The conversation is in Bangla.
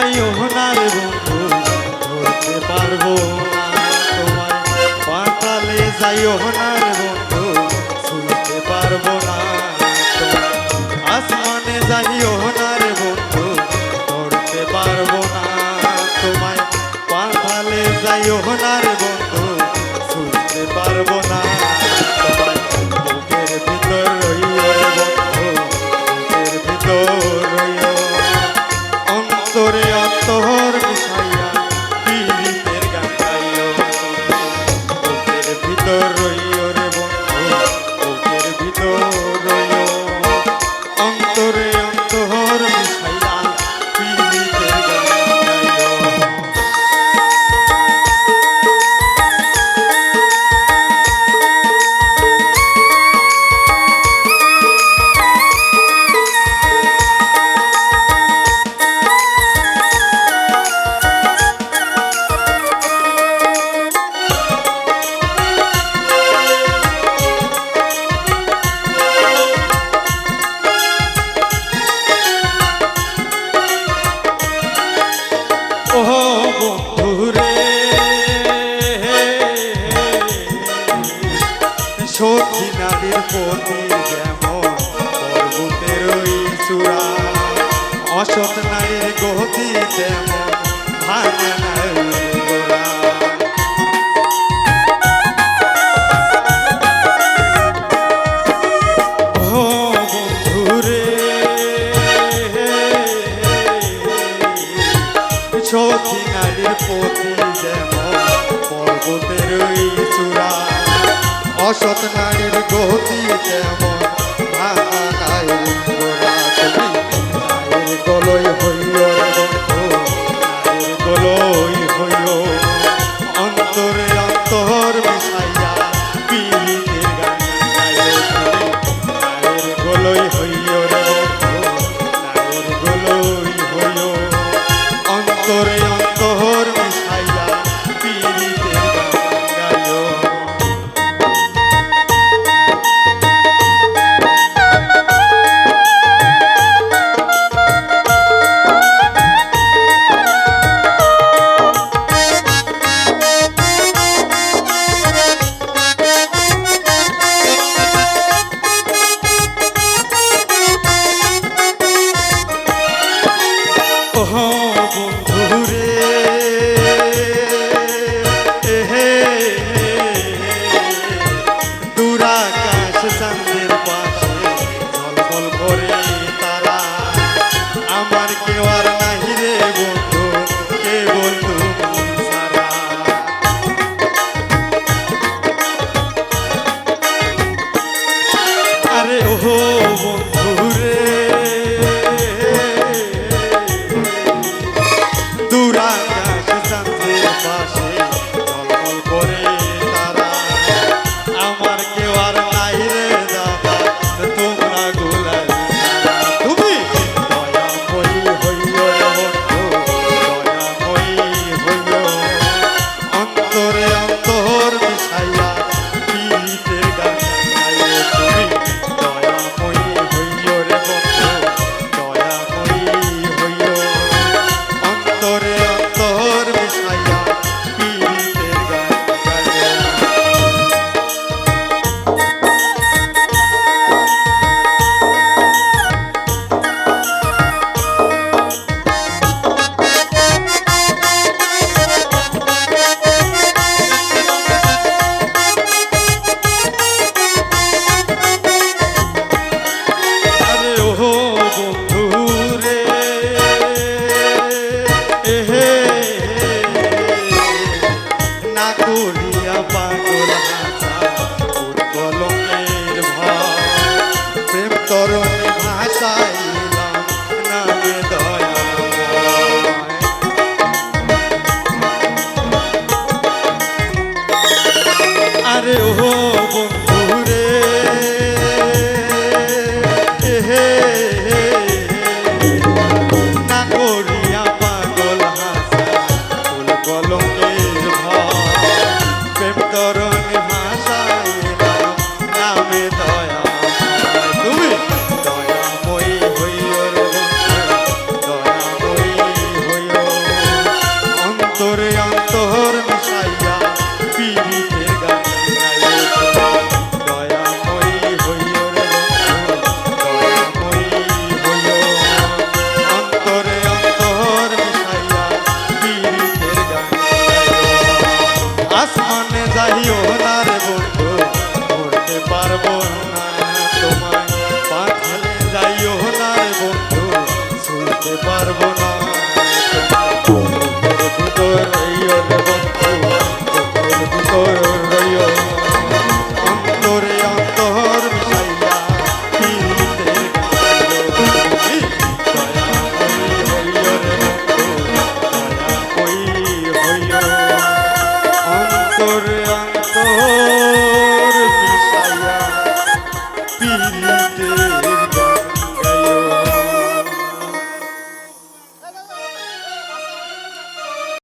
নাই ওনার বন্ধু ধরতে পারব না তোমায়। পাতালে যাই ওনা সখী নারীর প্রতি যেমন পর্বতের চূড়া, অসৎ নারীর গতি তেমন ভাঙা নারীর গোড়া। সখী নারীর প্রতি যেমন পর্বতের চূড়া অসৎ নারীর গতি যেমন ভাঙা নারীর নারীর গলই বন্ধু নারীর গলই হইও অন্তরে অন্তর মিশাইয়া Januar করবো অন্তর